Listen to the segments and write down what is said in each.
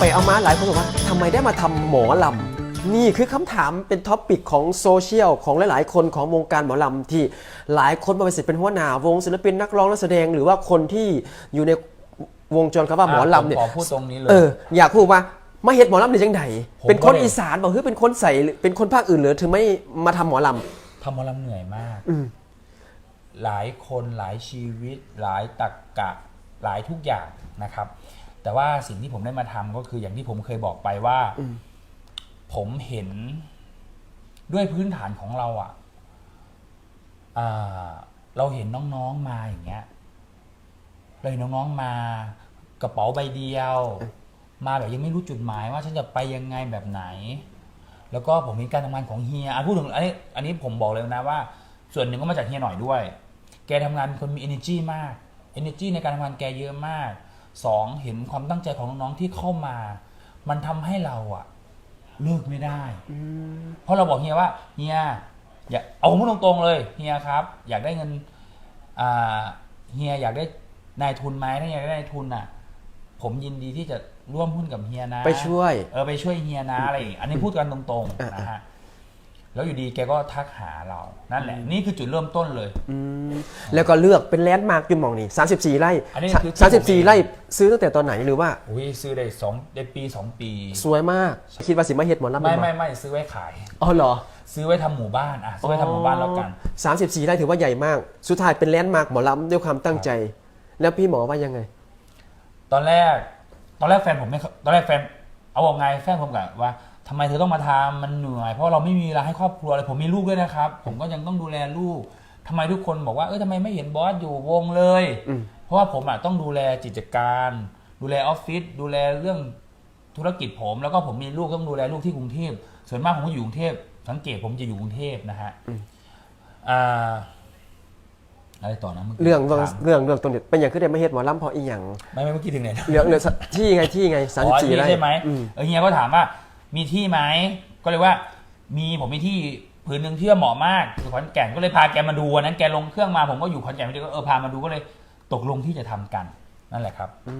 ไปเอามาหลายคนบอกว่าทำไมได้มาทำหมอลำ นี่คือคำถามเป็นท็อปปิกของโซเชียลของหลาย ๆ คนของวงการหมอลำที่หลายคนมาเป็นศิลป์เป็นหัวหน้าวงศิลปินนักร้องนักแสดงหรือว่าคนที่อยู่ในวงจรคำว่าหมอลำเนี่ยผขอพูดตรงนี้เลยเอออยากพูดว่ามาเห็ดหมอลำในจังไดผมเป็นคนก็เลยอีสานบอกคือเป็นคนใส่หรือเป็นคนภาคอื่นหรือถึงไม่มาทำหมอลทำหมอลำเหนื่อยมากอืมหลายคนหลายชีวิต หลายตักกะหลายทุกอย่างนะครับ แต่ว่าสิ่งที่ผมได้มาทำก็คืออย่างที่ผมเคยบอกไปว่า ผมเห็นด้วยพื้นฐานของเราอะ่ะอ่าเราเห็นน้องๆมาอย่างเงี้ยเราเห็นน้องๆมา กระเป๋าใบเดียว มาแบบยังไม่รู้จุดหมายว่าฉันจะไปยังไงแบบไหน แล้วก็ผมเห็นการทำงานของเฮียอะพูดถึงอันนี้อันนี้ผมบอกเลยนะว่า ส่วนหนึ่งก็มาจากเฮียหน่อยด้วย แกทำงานเป็นคนมี energy มาก energy ในการทำงานแกเยอะมาก สองเห็นความตั้งใจของน้องๆที่เข้ามา มันทำให้เราอะเลิกไม่ได้ เพราะเราบอกเฮียว่าเฮียอย่าเอาพูดตรงๆเลยเฮียครับ อยากได้เงินอ่าเฮียอยากได้นายทุนไหมถ้าอยากได้นายทุนอะ ผมยินดีที่จะร่วมหุ้นกับเฮียนะำไปช่วย เออไปช่วยเฮียนะอะไรอย่างงี้อันนี้พูดกันตรงๆนะฮะ แล้วอยู่ดีแกก็ทักหาเรา นั่นแหละ นี่คือจุดเริ่มต้นเลยอืมแล้วก็เลือกเป็นแลนด์มาร์กจุนหมองนี่ 34 ไร่อันนี้คือสามสิบสี่ไร่ซื้อตั้งแต่ตอนไหนหรือว่า อุ้ยซื้อได้สองได้ปีสองปี สวยมาก คิดว่าสิมาเฮ็ดหมอลำไม่เป็นบ่ไม่ไม่ซื้อไว้ขาย อ๋อเหรอซื้อไว้ทำหมู่บ้านอะซื้อไว้ทำหมู่บ้านแล้วกันสามสิบสี่ไร่ถือว่าใหญ่มาก สุดท้ายเป็นแลนด์มาร์กหมอลำด้วยความตั้งใจ แล้วพี่หมอว่ายังไง ตอนแรก ตอนแรกแฟนผมไม่เข้าตอนแรกแฟน เอาบอกไงแฟนผมกะว่า ทำไมเธอต้องมาทำมันเหนื่อย เพราะเราไม่มีเวลาให้ครอบครัวเลยผมมีลูกด้วยนะครับ ผมก็ยังต้องดูแลลูกทำไมทุกคนบอกว่าเออทำไมไม่เห็นบอสอยู่วงเลย อืม เพราะว่าผมอะต้องดูแลกิจการ ดูแลออฟฟิศดูแลเรื่องธุรกิจผม แล้วก็ผมมีลูกต้องดูแลลูกที่กรุงเทพส่วนมากผมก็อยู่กรุงเทพสังเกตผมจะอยู่กรุงเทพนะฮะอ่าอะไรต่อนะมื่กี้เรื่องเรื่องถามเรื่องเรื่องตรงนี้เป็นอย่างคือได้มาเฮ็ดหมอลำเพราะอีหยังไม่ไม่เมื่อกี้ถึงไหนนะ เรื่องเรื่องที่ไงที่ไงสามอ๋สิอบสี่ที่ไร่ใช่ไหมอืมเออเฮียก็ถามว่า มีที่ไหมก็เลยว่า มีผมมีที่ผืนหนึ่งที่ว่าเหมาะมากอยู่ขอนแก่นก็เลยพาแกมาดูวันนั้นแกลงเครื่องมาผมก็อยู่ขอนแก่นพอดีก็เออพามาดูก็เลยตกลงที่จะทำกันนั่นแหละครับ อื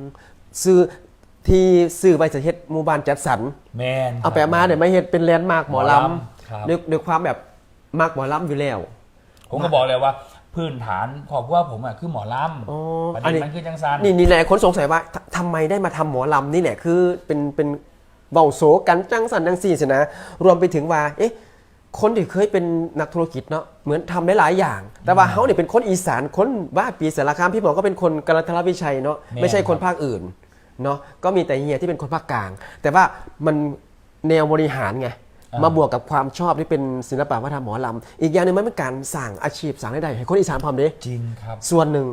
มซื้อที่ซื้อไปจะเฮ็ดหมู่บ้านจัดสรรแมนเอาไปเอามาเดี๋ยวไม่เฮ็ดเป็นแลนด์มาร์กหมอลหมอลำครับำด้วยด้วยความแบบมากหมอลำอยู่แล้ว ผมก็บอกเลยว่า พื้นฐานขอบว่าผมอะคือหมอลอ๋อำประอันเด็นี้ นมันคือจังซัน นี่นี่แหละคนสงสัยว่าททำไมได้มาทำหมอลำนี่แหละคือเป็นเป็น เบาโศกันจังสันจังสี่สินะ รวมไปถึงว่า เอ๊ะ คนที่เคยเป็นนักธุรกิจเนาะ เหมือนทำได้หลายอย่าง แต่ว่าเขาเนี่ยเป็นคนอีสาน คนบ้านปีสารคามพี่หมอก็เป็นคนกาลทรวิชัยเนาะ ไม่ใช่คนภาคอื่นเนาะ ก็มีแต่เฮียที่เป็นคนภาคกลาง แต่ว่ามันแนวบริหารไง มาบวกกับความชอบที่เป็นศิลปะวัฒนธรรมหมอลำ อีกอย่างหนึ่งมันเป็นการสั่งอาชีพสั่งรายได้ให้คนอีสานพร้อมเด้จริงครับ ส่วนหนึ่ง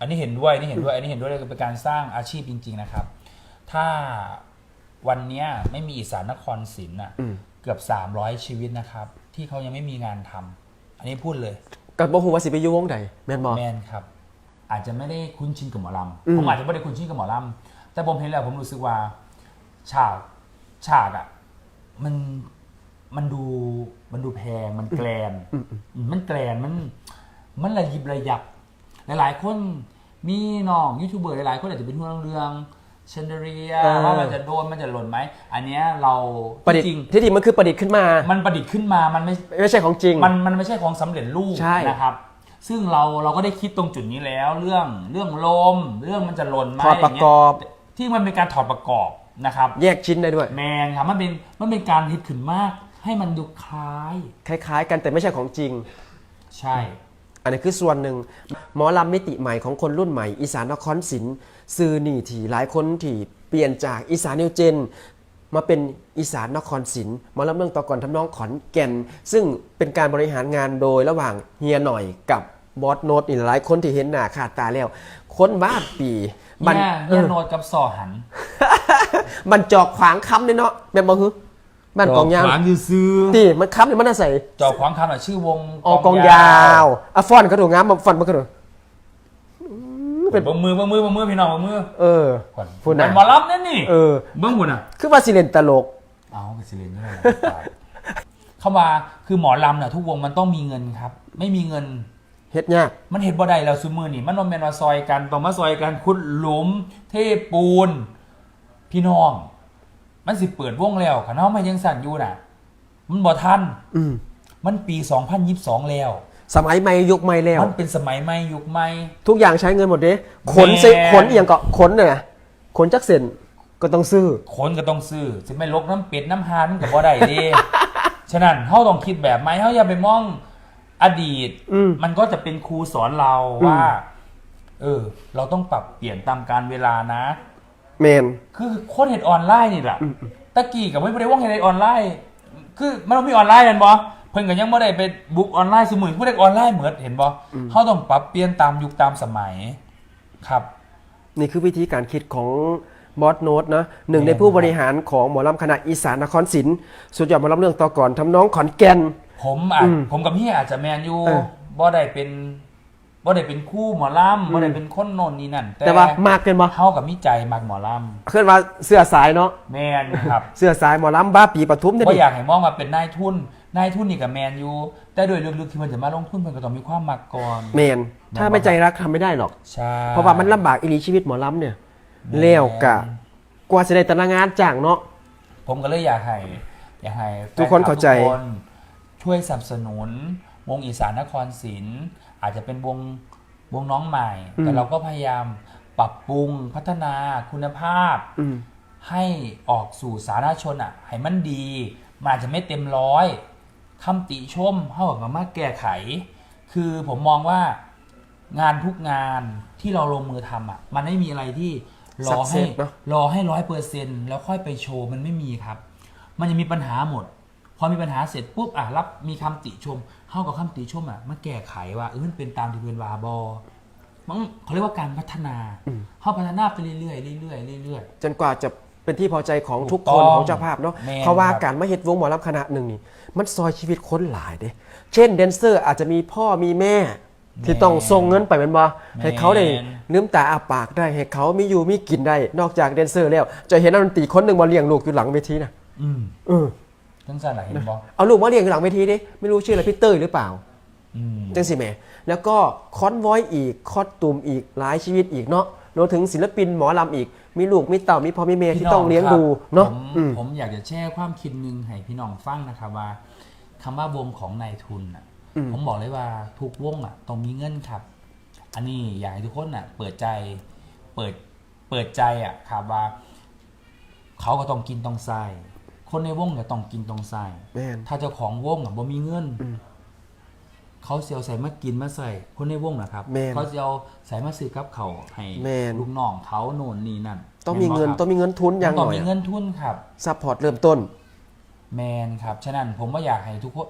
อันนี้เห็นด้วยอันนี่เห็นด้วย อันนี้เห็นด้วยเลยเป็นการสร้างอาชีพจริง ๆ นะครับ ถ้า วันเนี้ยไม่มีอีสานนครศรีน่ะ อืม เกือบ 300 ชีวิตนะครับ ที่เขายังไม่มีงานทำอันนี้พูดเลยกับบ่ฮู้ว่าสิไปอยู่วงใดแม่นบ่ แมนครับ อาจจะไม่ได้คุ้นชินกับหมอลอืมำผมอาจจะไม่ได้คุ้นชินกับหมอลำแต่ผมเห็นแล้วผมรู้สึกว่า ฉากฉากอะ มันมันดูมันดูแพงมันแกลนอืมมันแกลนมัน มันระยิบระยับ หลาย ๆ คนมีน้องยูทูบเบอร์หลายๆ คนอาจจะเป็นห่วงเรื่อง เชนเดเรียเออ ว่ามันจะโดนมันจะหล่นไหม อันเนี้ยเราประดิษฐ์จริงที่จริงมันคือประดิษฐ์ขึ้นมา มันประดิษฐ์ขึ้นมามันไม่ ไม่ใช่ของจริง มันมันไม่ใช่ของสำเร็จรูปใช่นะครับ ซึ่งเราเราก็ได้คิดตรงจุดนี้แล้ว เรื่องเรื่องลม เรื่องมันจะหล่นไหมถอดประกอบ ย่างเงี้ยที่มันเป็นการถอดประกอบนะครับ แยกชิ้นได้ด้วย แมนครับมันเป็นมันเป็นการคิดขึ้นมาก ให้มันดูคล้าย คล้าย ๆ กันแต่ไม่ใช่ของจริง ใช่ อันนี้คือส่วนหนึ่งหมอลำมิติใหม่ของคนรุ่นใหม่ อีสานนครศิลป์ ซื้อนี่ที่หลายคนที่เปลี่ยนจากอีสานนิวเจน มาเป็นอีสานนครศิลป์หมอลำเรื่องตะกอนทำนองขอนแก่น ซึ่งเป็นการบริหารงานโดยระหว่างเฮียหน่อยกับบอสโนตนี่หลายคนที่เห็นหน้าขาดตาแล้ว คนบ้าปีมัเนี่ยเอเนี่ยอโนดกับซอหัน มันจอกขวางคำเนี่ยเนาะแม่นบ่ฮึบ้านกองยาวขวางยืซื้อตีมันคำเนี่ยมันน่าใส่จอขวางคำอะชื่อวงออกกองยาวอะฟอนก็ถูกงามมาฟอนมันก็ถูก เป็นเบิ้งมือเบิ้งมือเบิ้งมือพี่น้องเบิ้งมือเออก่อนพูดนะเป็นหมอรับนั่นนี่เออเบิ้งหุ่นอะ คือว่าสิเลนตลกเอาไปสิเลนนี่แหละเข้ามาคือหมอลำเนี่ยทุกวงมันต้องมีเงินครับ ไม่มีเงินเฮ็ดยากมันเห็นบ่ได้แล้วซุมือนี่มันนมแมนมาซอยกันต้องมาซอยกันขุดหลุม เทปูน พี่น้อง มันสิเปิดวงแล้วขันเฮามายังสั่นอยู่น่ะ มันบ่ทัน อืมมันปี2022แล้ว สมัยใหม่ยุคใหม่แล้วมันเป็นสมัยใหม่ยุคใหม่ ทุกอย่างใช้เงินหมดเด้ขนแม่เซ็ขนอหย่างก็ขนเนี่ยขนจักเส้นก็ต้องซื้อ คนก็ต้องซื้อสิไม่ลกน้ำเป็ดน้ำฮานมันก็บ่ได้เด้ฉะนั้นเฮาต้องคิดแบบไหมเฮาอย่าไปมองอดีตอืมมันก็จะเป็นครูสอนเราว่า เออ เราต้องปรับเปลี่ยนตามการเวลานะ แมน คือโค้ดเห็ดออนไลน์นี่แหละตะกี้กับไม่ได้ว่างเห็ดออนไลน์ คือมันต้องมีออนไลน์กันบอ เพิ่นก็ยังไม่ได้ไปบุ๊กออนไลน์สมุนผู้ได้ออนไลน์เหมือนเห็นบอเขาต้องปรับเปลี่ยนตามยุคตามสมัยครับนี่คือวิธีการคิดของบอสโนตนะหนึ่งแม่นในผู้บริหารของหมอลำคณะอีสานนครศิลป์สุดยอดหมอลำเรื่องต่อก่อนทำน้องขอนแก่น ผมอาจอืมผมกับพี่อาจจะแมนอยู่เออบ่ได้เป็นบ่ได้เป็นคู่หมอลำบ่ได้เป็นคนโนนนี่นั่น แต่ว่ามากเกินบ่เท่ากับมิใจมักหมอลเคลื่อนว่าเสื้อสายเนาะำแมนครับเสื้อสายหมอลำบ้าปีปทุมเนี่ยบ่ดิอยากให้มองมาเป็นนายทุน นายทุนนี่กับแมนอยู่แต่โดยลึกๆที่มันจะมาลงทุนมันก็ต้องมีความมักก่อนแมน ถ้าไม่ใจรักทำไม่ได้หรอก ใช่ เพราะว่ามันลำบากอีหลีชีวิตหมอลำเนี่ยแม่นแล้วกะ กว่าจะได้แต่ละงานจ้างเนาะ ผมก็เลยอยากให้อยากให้แฟทุกคนเข้าใจ ทุกคนช่วยสนับสนุน วงอีสานนครศิลป์อาจจะเป็นวงวงน้องใหม่ แต่เราก็พยายามปรับปรุงพัฒนาคุณภาพ อืม ให้ออกสู่สาธารณชนอะให้มันดี มันอาจจะไม่เต็มร้อย คำติชมเท่ากับมาแก้ไข คือผมมองว่างานทุกงานที่เราลงมือทำอะ มันไม่มีอะไรที่รอให้ Success เนอะ รอให้ร้อยเปอร์เซ็นแล้วค่อยไปโชว์มันไม่มีครับ มันจะมีปัญหาหมด พอมีปัญหาเสร็จปุ๊บอะรับมีคำติชมเข้ากับคำติชมอะมาแก้ไขว่าเออมันเป็นตามที่เป็นวาบอมันเขาเรียกว่าการพัฒนาเข้าพัฒนาไปเรื่อยๆเรื่อยๆเรื่อยๆ จนกว่าจะ เป็นที่พอใจของทุกถูคกนต้องของเจ้าภาพเนาะแม่นเพราะว่าครับการมาเฮ็ดวงหมอลำคณะหนึ่งนี่ มันซอยชีวิตคนหลายเด้เช่นแดนเซอร์อาจจะมีพ่อมีแม่ ที่ต้องส่งเงินไปเป็นบ่ให้เขาได้ลืมตาอาปากได้ให้เขามีอยู่มีกินได้ นอกจากแดนเซอร์แล้ว จะเห็นนักดนตรีคนหนึ่งมาเลี้ยงลูกอยู่หลังเวทีนะอืมเออทั้งสั่นหลายเห็นบอกเอาลูกมาเลี้ยงอยู่หลังเวทีดิไม่รู้ชื่ออะไรพี่เต้ยหรือเปล่าอืมจังสิแหม่แล้วก็คอนวอยอีกคอสตูมอีกหลายชีวิตอีกเนาะ รวมถึงศิลปินหมอลำอีก มีลูกมีเต่ามีพ่อมีแม่ที่ต้องเลี้ยงดูเนาะผมอืม ผมอยากจะแชร์ความคิดหนึ่งให้พี่น้องฟังนะครับว่าคำว่าวงของนายทุนอะผมบอกเลยว่าทุกวงอะต้องมีเงินครับ อันนี้อยากให้ทุกคนอะ เปิดใจเปิดเปิดใจอะครับว่า เขาก็ต้องกินต้องใส่คนในวงก็ต้องกินต้องใส่ แม่น ถ้าเจ้าของวงอะบ่มีเงิน เขาเสียวใส่มากินมาใส่คนในวงนะครับ แม่น เขาจะเอาใส่มาซื้อกับเขาวให้แม่นลูกน้องเขาโน่นนี่นั่นต้องมีเงินแบ่ครับต้องมีเงินทุนอย่างหต้องน่อยมีเงินทุนครับ ซัพพอร์ตเริ่มต้น แมนครับ ฉะนั้นผมว่าอยากให้ทุกคน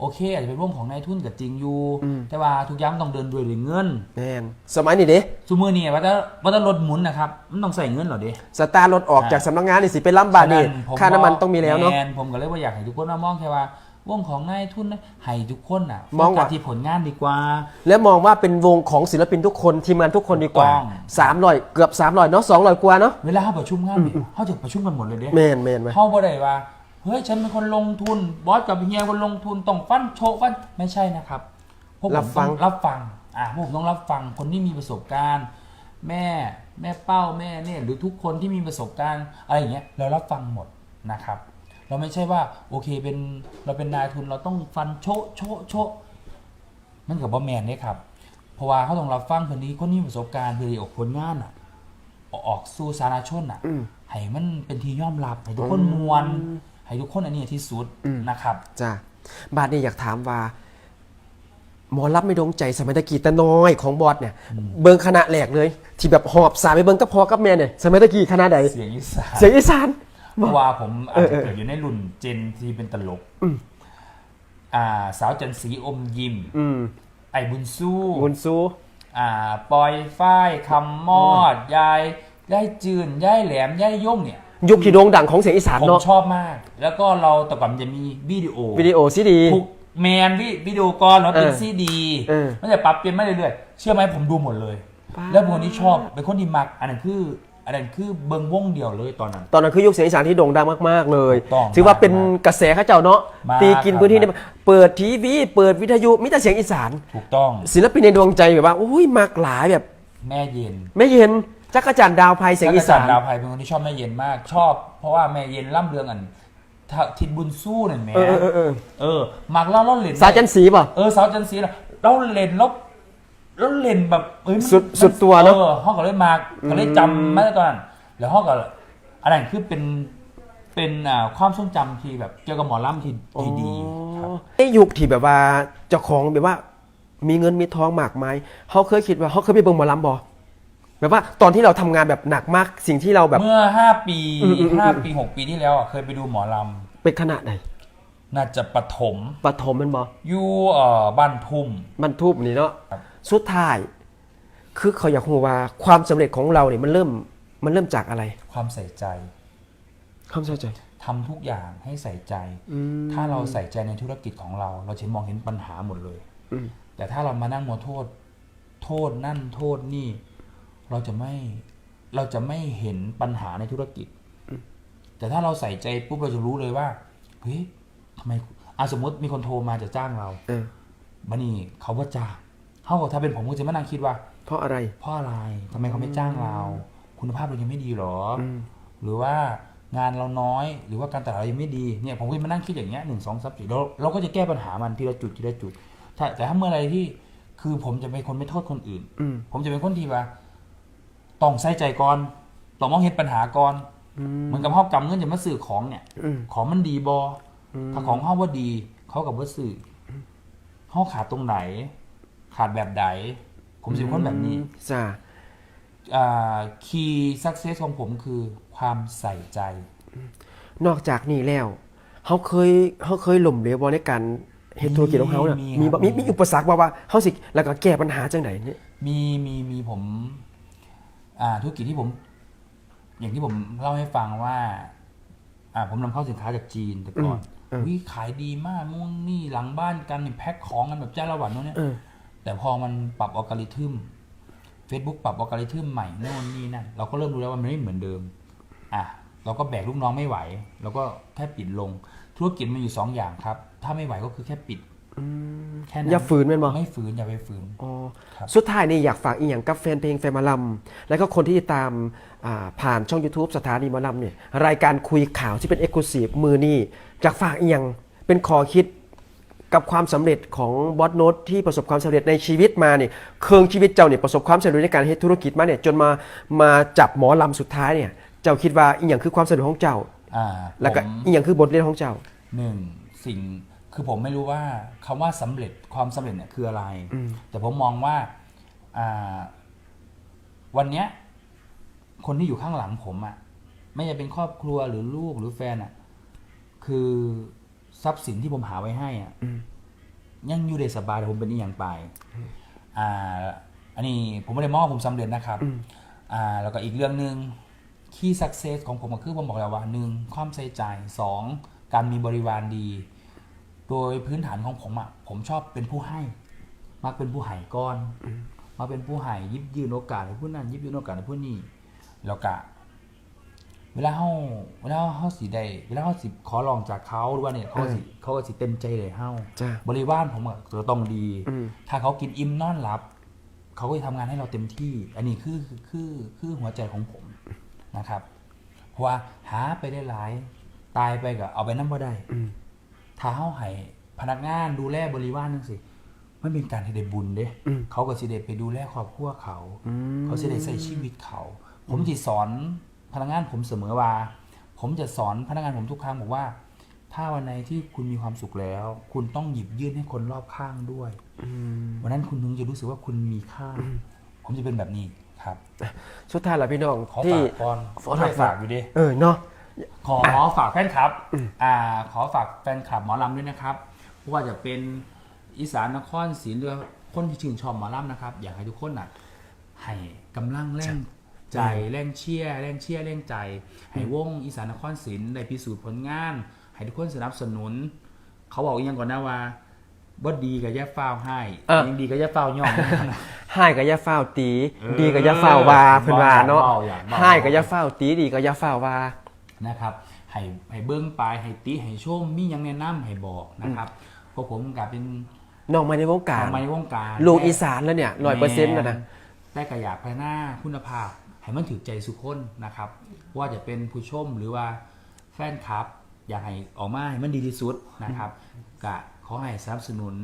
โอเค อาจจะเป็นวงของนายทุนกับจริงอยู่ อืม แต่ว่าทุกอย่างต้องเดินด้วยด้วยเงินแม่นสมัยนี้เด้สมมือนี่ว่าจะว่าจะรถหมุนนะครับ มันต้องใส่เงินเหรอเด้สตาร์รถออกอ่าจากสำนักงานนี่สิไปล้ำบาทนี่ฉะผมค่าน้ำมันต้องมีแล้วเนาะ แมนผมก็เลยว่าอยากให้ทุกคนมามองแค่ว่า วงของนายทุนนะให้ทุกคนอะมองว่า โฟกัสที่ผลงานดีกว่า และมองว่าเป็นวงของศิลปินทุกคนทีมงานทุกคนดีกว่าถูกต้อง300เกือบ300เนาะ200กว่าเนาะเวลาเขาประชุมงานเนี่ยเขาจะประชุมกันหมดเลยเด้ แม่นแม่นไหม เขาบ่ได้ว่าเฮ้ยฉันเป็นคนลงทุน บอสกับเฮียคนลงทุนต้องฟันโชว์ฟันไม่ใช่นะครับพวกผมรับฟัง ต้องรับฟังอะพวกผมต้องรับฟังคนที่มีประสบการณ์ แม่แม่เป้าแม่เนี่ยหรือทุกคนที่มีประสบการณ์อะไรอย่างเงี้ยเรารับฟังหมดนะครับ เราไม่ใช่ว่าโอเคเป็นเราเป็นนายทุนเราต้องฟันโชะโชะโชะมันกับบอแมนเนี่ยครับ เพราะว่าเขาต้องรับฟังคนนี้คนนี้มีประสบการณ์เพื่อที่ออกผลงานอะ ออกสู่สาธารณชนอะอืมให้มันเป็นที่ยอมรับให้ทุกคนมวนให้ทุกคนอันนี้ที่สุดอืมนะครับจ้าบาทนี่อยากถามว่าหมอรับไม่ดวงใจสมัยตะกี้แต่น้อยของบอสเนี่ย เบิงคณะแหลกเลย ที่แบบหอบสายไปเบิงกับพ่อกับแม่เนี่ยสมัยตะกี้คณะใดเสียงอีสานเสียงอีสาน เพราะว่าผมอาจจะเออเออเกิดอยู่ในรุ่นเจนที่เป็นตลกอืมอ่า สาวจันทร์ศรีอมยิมอืมไอ้บุญสู้วุนซูอ่า ปอยฝ้ายคำมอด ยายยายจืนยายแหลมยายย่งเนี่ยยุคที่โด่งดังของเสียงอีสานผมเนาะชอบมาก แล้วก็เราแต่ก่อนมันจะมีวิดีโอวิดีโอซีดีถูกแมนวิวิดีโอก่อนแล้วเป็นเออซีดีเออมันจะปรับเปลี่ยนมาเรื่อยๆเชื่อไหมผมดูหมดเลยป๊าแล้วเป็นคนที่ชอบเป็นคนที่มัก อันนั้นคือ อันนั้นคือเบิงวงเดียวเลยตอนนั้น ตอนนั้นคือยุคเสียงอีสานที่โด่งดังมาก ๆ เลยถูกต้องถือว่าเป็นกระแสเข้าเจ้าเนาะ มากตีกินพื้นที่เนี่ยเปิดทีวี เปิดวิทยุมีแต่เสียงอีสาน ถูกต้องศิลปินในดวงใจแบบว่า อุ้ยมากหลายแบบ แม่เย็นไม่เย็นจักรจันทร์ดาวไพเสียงอีสานจักรจันทร์ดาวไพเป็นคนที่ชอบแม่เย็นมากชอบ เพราะว่าแม่เย็นล่ำเรืองอันทะทิดบุญสู้นั่นแหม่เออเออเออเออมักเล่าเล่าเล่น สาจันทร์ศรีป่ะ เออสาวจันทร์ศรีน่ะเราเล่นแล้ว แล้วเล่นแบบเอ้ยมันสุดมันสุดตัวเนอะ ออห้องก็เลยมาก็เลยจำมาตั้งแต่ตอนนั้นแล้วห้องก็อันนั้นคือเป็นเป็นอ่าความทรงจำที่แบบเกี่ยวกับหมอลำที่ที่ดีครับ ไอ้ยุคที่แบบว่าเจ้าของแบบว่า มีเงินมีทองมากมายเขาเคยคิดว่าเขาเคยไปเบิ่งหมอลำบ่แบบว่าตอนที่เราทำงานแบบหนักมากสิ่งที่เราแบบ เมื่อห้าปีอืมอืมอืม ห้าปีหกปีที่แล้วอะเคยไปดูหมอลเป็นขนาดไหนำน่าจะปฐมปฐมแมันบ่อยู่เอ่อบ้านทุ่มมันทูบนี่เนาะครับ สุดท้าย คือเขาอยากรู้ว่าความสำเร็จของเราเนี่ยมันเริ่มมันเริ่มจากอะไร ความใส่ใจความเข้าใจ ทำทุกอย่างให้ใส่ใจ อืม ถ้าเราใส่ใจในธุรกิจของเรา เราจะมองเห็นปัญหาหมดเลย อืม แต่ถ้าเรามานั่งมัวโทษ โทษนั่นโทษนี่ เราจะไม่เราจะไม่เห็นปัญหาในธุรกิจ แต่ถ้าเราใส่ใจปุ๊บเราจะรู้เลยว่าเฮ้ยทำไมอะสมมติมีคนโทรมาจะจ้างเราเออ บันนี่เขาว่าจ้าง เขาบอกถ้าเป็นผมก็จะมานั่งคิดว่า เพราะอะไร เพราะอะไรทำไมเขาไม่จ้างเรา คุณภาพเรายังไม่ดีหรออมหรือว่างานเราน้อยหรือว่าการตลาดเรายังไม่ดีเนี่ยผมก็จะมานั่งคิดอย่างเงี้ยหนึ่งสองสามสี่เราเราก็จะแก้ปัญหามันทีละจุดทีละจุดถ้าแต่ถ้าเมื่อไรที่คือผมจะเป็นคนไม่โทษคนอื่น อืม ผมจะเป็นคนที่ว่าต้องใส่ใจก่อนต้องมองเห็นปัญหาก่อนอืม เหมือนกับห้องกำเงินจะมาสื่อของเนี่ย อืม ของมันดีบอถ้าของห้องว่าดี เขากับว่าสื่อห้องขาดตรงไหน ขาดแบบใดผมจะเป็นคนแบบนี้จ้าคีย์สักเซสของผมคือความใส่ใจ นอกจากนี้แล้วเขาเคยเขาเคยหล่มเหลวบ่ในการเฮ็ดธุรกิจของเขาน่ะมีมีครับบ่มีมีมีอุปสรรคบ่ว่าเขาสิแล้วก็แก้ปัญหาจังไดเนี่ยมีมีมีผม อ่าธุรกิจที่ผม อย่างที่ผมเล่าให้ฟังว่า อ่า ผมนำเข้าสินค้าจากจีนแต่ก่อนวิขายดีมากนู่นนี่หลังบ้านกันนี่แพ็คของกันแบบเจ้าละหวันโน่นเนี่ยเออ แต่พอมันปรับอัลกอริทึม Facebook ปรับอัลกอริทึมใหม่โน่นนี่นั่นเราก็เริ่มรู้แล้วว่ามันไม่เหมือนเดิมอะเราก็แบกลูกน้องไม่ไหวเราก็แค่ปิดลง ธุรกิจมันอยู่สองอย่างครับ ถ้าไม่ไหวก็คือแค่ปิดแค่นั้นอย่าฝืนแม่นบ่ไม่ฝืนอย่าไปฝืนอ๋อครับสุดท้ายนี่อยากฝากอีกอย่างกับแฟนเพลงแฟนหมาลำแล้วก็คนที่ติดตามอ่าผ่านช่อง YouTube สถานีหมาลำเนี่ยรายการคุยข่าวที่เป็นเอกลูซีฟมือนี่จากฝากอีกอย่างเป็นขอคิด กับความสำเร็จของบอสโนตที่ประสบความสำเร็จในชีวิตมาเนี่ยเคืองชีวิตเจ้าเนี่ยประสบความสำเร็จในการเฮ็ดธุรกิจมาเนี่ยจนมามาจับหมอลำสุดท้ายเนี่ยเจ้าคิดว่าอีกอย่างคือความสำเร็จของเจ้าอ่าแล้วก็ผมอีกอย่างคือบทเรียนของเจ้าหนึ่งสิ่งคือผมไม่รู้ว่าคำว่าสำเร็จความสำเร็จเนี่ยคืออะไร แต่ผมมองว่าอ่าวันเนี้ยคนที่อยู่ข้างหลังผมอะไม่ว่าเป็นครอบครัวหรือลูกหรือแฟนอะคือ ทรัพย์สินที่ผมหาไว้ให้อะยังอยู่ได้สบายแต่ผมเป็นอีหยังไป อ่า อันนี้ผมไม่ได้มองว่าผมสำเร็จนะครับ อ่า แล้วก็อีกเรื่องหนึ่งคีย์สักเซสของผมก็คือผมบอกแล้วว่าหนึ่งความใส่ใจสองการมีบริวารดี โดยพื้นฐานของผมอะผมชอบเป็นผู้ให้ มักเป็นผู้ให้ก้อนมาเป็นผู้ให้ยิบยืนโอกาสให้ผู้นั้นยิบยืนโอกาสให้ผู้นี้แล้วก็ เวลาเฮาเวลาเฮาสิได้เวลาเฮาสิขอลองจากเขาหรือว่าเนี่ยเขาก็สิเขาก็สิเต็มใจเลยเฮาจ้ะบริวารผมอะจะต้องดีอืมถ้าเขากินอิ่มนอนหลับ เขาก็จะทำงานให้เราเต็มที่ อันนี้คือคือคือคือหัวใจของผมนะครับ เพราะว่าหาไปได้หลาย ตายไปก็เอาไปนั่บ่ได้อืมถ้าเฮาให้พนักงานดูแลบริวารนั่นสิมันเป็นการที่ได้บุญเด้อืมเขาก็สิได้ไปดูแลครอบครัวเขาอืมเขาสิได้ใช้ชีวิตเขา ผมจะสอนพ นักงานผมเสมอว่า ผมจะสอนพนักงานผมทุกครั้งบอกว่า ถ้าวันไหนที่คุณมีความสุขแล้ว คุณต้องหยิบยื่นให้คนรอบข้างด้วยอืมวันนั้นคุณถึงจะรู้สึกว่าคุณมีค่า ผมจะเป็นแบบนี้ครับ สุดท้ายแล้วพี่น้องขอที่ฝากก่อนขอไม่ฝากฝากอยู่ดิเออเนาะขอฝากแฟนคลับ อ่า ขอฝากแฟนคลับหมอลำด้วยนะครับเพราะว่าจะเป็นอีสานนครศรีหรือคนที่ชื่นชอบหมอลำนะครับ อยากให้ทุกคนน่ะให้กำลังแรง ใจแรงเชียร์แรงเชียร์แรงใจ ให้วงอีสานนครศรีได้พิสูจน์ผลงาน ให้ทุกคนสนับสนุน เขาบอกอีกอย่างก่อนนะว่าบ่ดีกับย่าฟ้าวให้อะยังดีกับย่าฟ้าวย่องให้กับยาฝ้าวตีเออดีกับยาฝ้าววาเพิ่นว่าเนาะเบาอย่างเบาให้กับยาฝ้าวตีดีกับยาฝ้าววานะครับให้ให้เบิ้งปลายให้ติให้ชมมีหยังแนะนำให้บอกนะครับพวกผมกับเป็นน้องมาในวงการทำมาในวงการลูกอีสานแล้วเนี่ยร้อยเปอร์เซ็นต์แล้วนะแต่ก็อยากพัฒนาคุณภาพ ให้ให้มันถือใจสุกคนนะครับว่าจะเป็นผู้ชมหรือว่าแฟนคลับ อยากให้ออกมาให้มันดีที่สุดนะครับกะขอให้สนับสนุน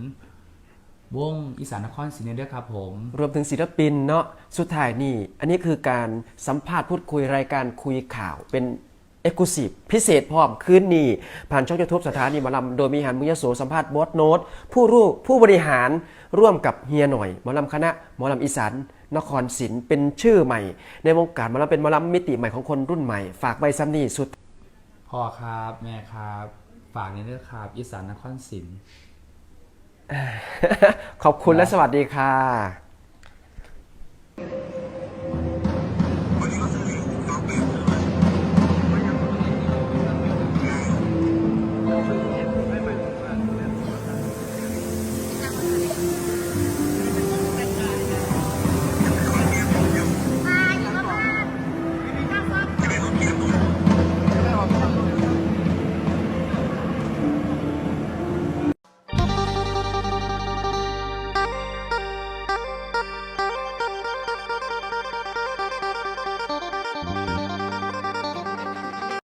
วงอีสานนครศรีเนเดอร์ครับผม รวมถึงศิลปินเนาะสุดท้ายนี่ อันนี้คือการสัมภาษณ์พูดคุยรายการคุยข่าวเป็นเอกลุศิพิเศษพร้อมคืนนี้ ผ่านช่องยูทูบสถานีหมอลำโดยมีหันมุยโสสัมภาษณ์บอสโนตผู้รู้ผู้บริหารร่วมกับเฮียหน่อยหมอลำคณะหมอลำอีสาน นครศิลป์เป็นชื่อใหม่ ในวงการมาแล้วเป็นมาลัมมิติใหม่ของคนรุ่นใหม่ ฝากใบซ้ำนี่สุด พ่อครับแม่ครับ ฝากในเรื่องครับอีสานนครศิลป์ขอบคุณและสวัสดีค่ะ